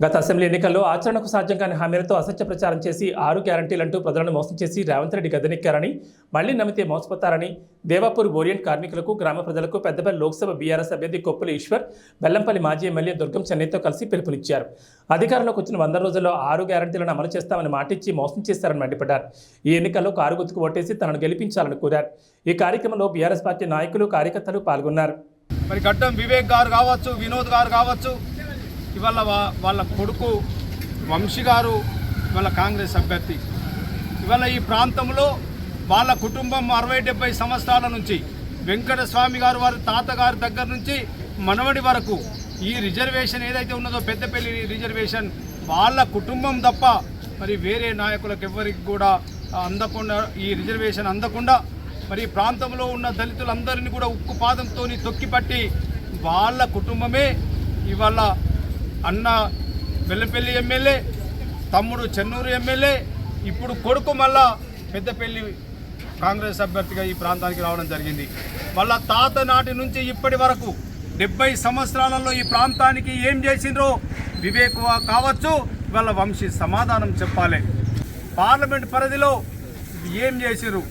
గత అసెంబ్లీ ఎన్నికల్లో ఆచరణకు సాధ్యం కాని హామీలతో అసత్య ప్రచారం చేసి ఆరు గ్యారంటీలంటూ ప్రజలను మోసం చేసి రేవంత్ రెడ్డి గద్దెనెక్కారని మళ్ళీ నమ్మితే మోసపోతారని దేవాపూర్ ఓరియంట్ కార్మికులకు గ్రామ ప్రజలకు పెద్దపల్లి లోక్సభ బీఆర్ఎస్ అభ్యర్థి కొప్పుల ఈశ్వర్ బెల్లంపల్లి మాజీ ఎమ్మెల్యే దుర్గం చెన్నైతో కలిసి పిలుపునిచ్చారు. అధికారంలోకి వచ్చిన వంద రోజుల్లో ఆరు గ్యారంటీలను అమలు చేస్తామని మాటిచ్చి మోసం చేశారని మండిపడ్డారు. ఈ ఎన్నికల్లో కారు గుర్తుకు ఓటేసి తనను గెలిపించాలని కోరారు. ఈ కార్యక్రమంలో బీఆర్ఎస్ పార్టీ నాయకులు కార్యకర్తలు పాల్గొన్నారు. మరి గడ్డం వివేక్ గారు కావచ్చు వినోద్ గారు కావచ్చు ఇవాళ వాళ్ళ కొడుకు వంశీ గారు ఇవాళ కాంగ్రెస్ అభ్యర్థి. ఇవాళ ఈ ప్రాంతంలో వాళ్ళ కుటుంబం అరవై డెబ్బై సంవత్సరాల నుంచి వెంకటస్వామి గారు వారి తాతగారి దగ్గర నుంచి మనవడి వరకు ఈ రిజర్వేషన్ ఏదైతే ఉన్నదో పెద్దపల్లి రిజర్వేషన్ వాళ్ళ కుటుంబం తప్ప మరి వేరే నాయకులకు ఎవరికి కూడా అందకుండా ఈ రిజర్వేషన్ అందకుండా మరి ఈ ప్రాంతంలో ఉన్న దళితులందరినీ కూడా ఉక్కు పాదంతో తొక్కిపట్టి వాళ్ళ కుటుంబమే ఇవాళ అన్న వెల్లంపల్లి ఎమ్మెల్యే తమ్ముడు చెన్నూరు ఎమ్మెల్యే ఇప్పుడు కొడుకు మళ్ళా పెద్దపల్లి కాంగ్రెస్ అభ్యర్థిగా ఈ ప్రాంతానికి రావడం జరిగింది. వాళ్ళ తాత నాటి నుంచి ఇప్పటి వరకు డెబ్బై సంవత్సరాలలో ఈ ప్రాంతానికి ఏం చేసిండ్రో వివేక్ కావచ్చు వాళ్ళ వంశీ సమాధానం చెప్పాలి. పార్లమెంట్ పరిధిలో ఏం చేసిర్రు?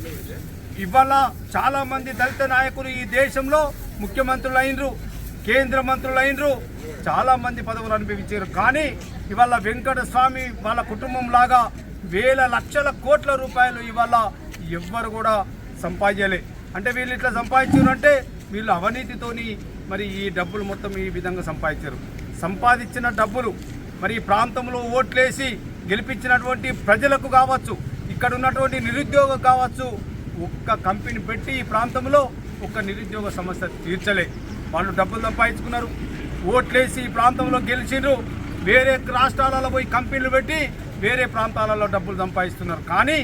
ఇవాళ చాలామంది దళిత నాయకులు ఈ దేశంలో ముఖ్యమంత్రులు అయినరు కేంద్ర మంత్రులు అయినరు చాలా మంది పదవులు అనుభవించారు. కానీ ఇవాళ వెంకటస్వామి వాళ్ళ కుటుంబం లాగా వేల లక్షల కోట్ల రూపాయలు ఇవాళ ఎవ్వరు కూడా సంపాదించలే. అంటే వీళ్ళు ఇట్లా సంపాదించారు అంటే వీళ్ళు అవినీతితోని మరి ఈ డబ్బులు మొత్తం ఈ విధంగా సంపాదించారు. సంపాదించిన డబ్బులు మరి ఈ ప్రాంతంలో ఓట్లేసి గెలిపించినటువంటి ప్రజలకు కావచ్చు ఇక్కడ ఉన్నటువంటి నిరుద్యోగం కావచ్చు ఒక్క కంపెనీ పెట్టి ఈ ప్రాంతంలో ఒక్క నిరుద్యోగ సమస్య తీర్చలే. వాళ్ళు డబ్బులు సంపాదించుకున్నారు. ఓట్లేసి ఈ ప్రాంతంలో గెలిచిండ్రు. వేరే రాష్ట్రాలలో పోయి కంపెనీలు పెట్టి వేరే ప్రాంతాలలో డబ్బులు సంపాదిస్తున్నారు. కానీ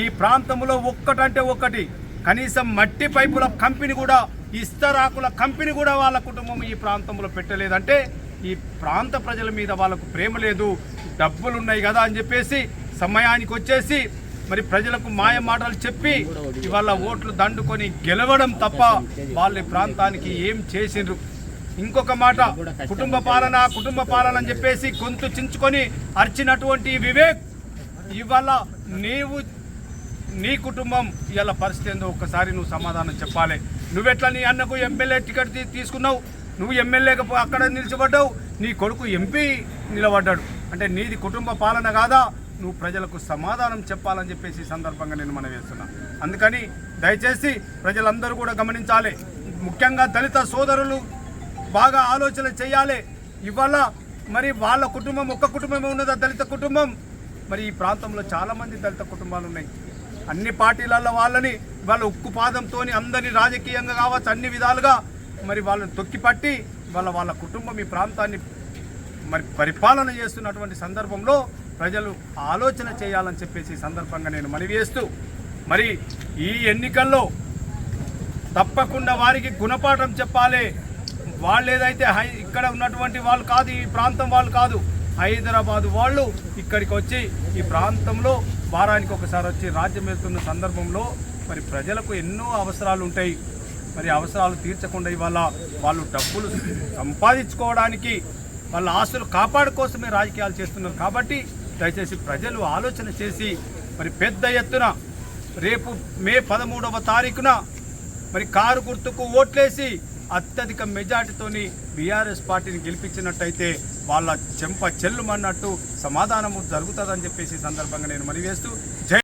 ఈ ప్రాంతంలో ఒక్కటంటే ఒక్కటి కనీసం మట్టి పైపుల కంపెనీ కూడా ఇస్తరాకుల కంపెనీ కూడా వాళ్ళ కుటుంబం ఈ ప్రాంతంలో పెట్టలేదంటే ఈ ప్రాంత ప్రజల మీద వాళ్ళకు ప్రేమ లేదు. డబ్బులు ఉన్నాయి కదా అని చెప్పేసి సమయానికి వచ్చేసి మరి ప్రజలకు మాయ మాటలు చెప్పి ఇవాళ ఓట్లు దండుకొని గెలవడం తప్ప వాళ్ళ ప్రాంతానికి ఏం చేసిండ్రు? ఇంకొక మాట కుటుంబ పాలన కుటుంబ పాలన అని చెప్పేసి గొంతు చించుకొని అర్చినటువంటి వివేక్ ఇవాళ నీవు నీ కుటుంబం ఇవాళ పరిస్థితి ఏందో ఒక్కసారి నువ్వు సమాధానం చెప్పాలి. నువ్వెట్లా నీ అన్నకు ఎమ్మెల్యే టికెట్ తీసుకున్నావు? నువ్వు ఎమ్మెల్యేగా అక్కడ నిలిచబడ్డావు? నీ కొడుకు ఎంపీ నిలబడ్డాడు. అంటే నీది కుటుంబ పాలన కాదా? నువ్వు ప్రజలకు సమాధానం చెప్పాలని చెప్పేసి సందర్భంగా నేను మనం వేస్తున్నా అందుకని దయచేసి ప్రజలందరూ కూడా గమనించాలి. ముఖ్యంగా దళిత సోదరులు బాగా ఆలోచన చేయాలి. ఇవాళ మరి వాళ్ళ కుటుంబం ఒక్క కుటుంబమే ఉన్నదా దళిత కుటుంబం. మరి ఈ ప్రాంతంలో చాలామంది దళిత కుటుంబాలు ఉన్నాయి. అన్ని పార్టీలలో వాళ్ళని వాళ్ళ ఉక్కు పాదంతో అందరినీ రాజకీయంగా కావచ్చు అన్ని విధాలుగా మరి వాళ్ళని తొక్కిపట్టి వాళ్ళ వాళ్ళ కుటుంబం ఈ ప్రాంతాన్ని మరి పరిపాలన చేస్తున్నటువంటి సందర్భంలో ప్రజలు ఆలోచన చేయాలని చెప్పేసి సందర్భంగా నేను మనవి చేస్తూ మరి ఈ ఎన్నికల్లో తప్పకుండా వారికి గుణపాఠం చెప్పాలి. వాళ్ళు ఏదైతే హై ఇక్కడ ఉన్నటువంటి వాళ్ళు కాదు ఈ ప్రాంతం వాళ్ళు కాదు హైదరాబాద్ వాళ్ళు ఇక్కడికి వచ్చి ఈ ప్రాంతంలో వారానికి ఒకసారి వచ్చి రాజ్యం వెళ్తున్న సందర్భంలో మరి ప్రజలకు ఎన్నో అవసరాలు ఉంటాయి. మరి అవసరాలు తీర్చకుండా ఇవాళ వాళ్ళు డబ్బులు సంపాదించుకోవడానికి వాళ్ళ ఆస్తులు కాపాడుకోసమే రాజకీయాలు చేస్తున్నారు. కాబట్టి దయచేసి ప్రజలు ఆలోచన చేసి మరి పెద్ద ఎత్తున రేపు మే పదమూడవ తారీఖున మరి కారు గుర్తుకు ఓట్లేసి అత్యధిక మెజార్టీతోని బీఆర్ఎస్ పార్టీని గెలిపించినట్టయితే వాళ్ళ చెంప చెల్లుమన్నట్టు సమాధానము జరుగుతుందని చెప్పేసి సందర్భంగా నేను మనవి జై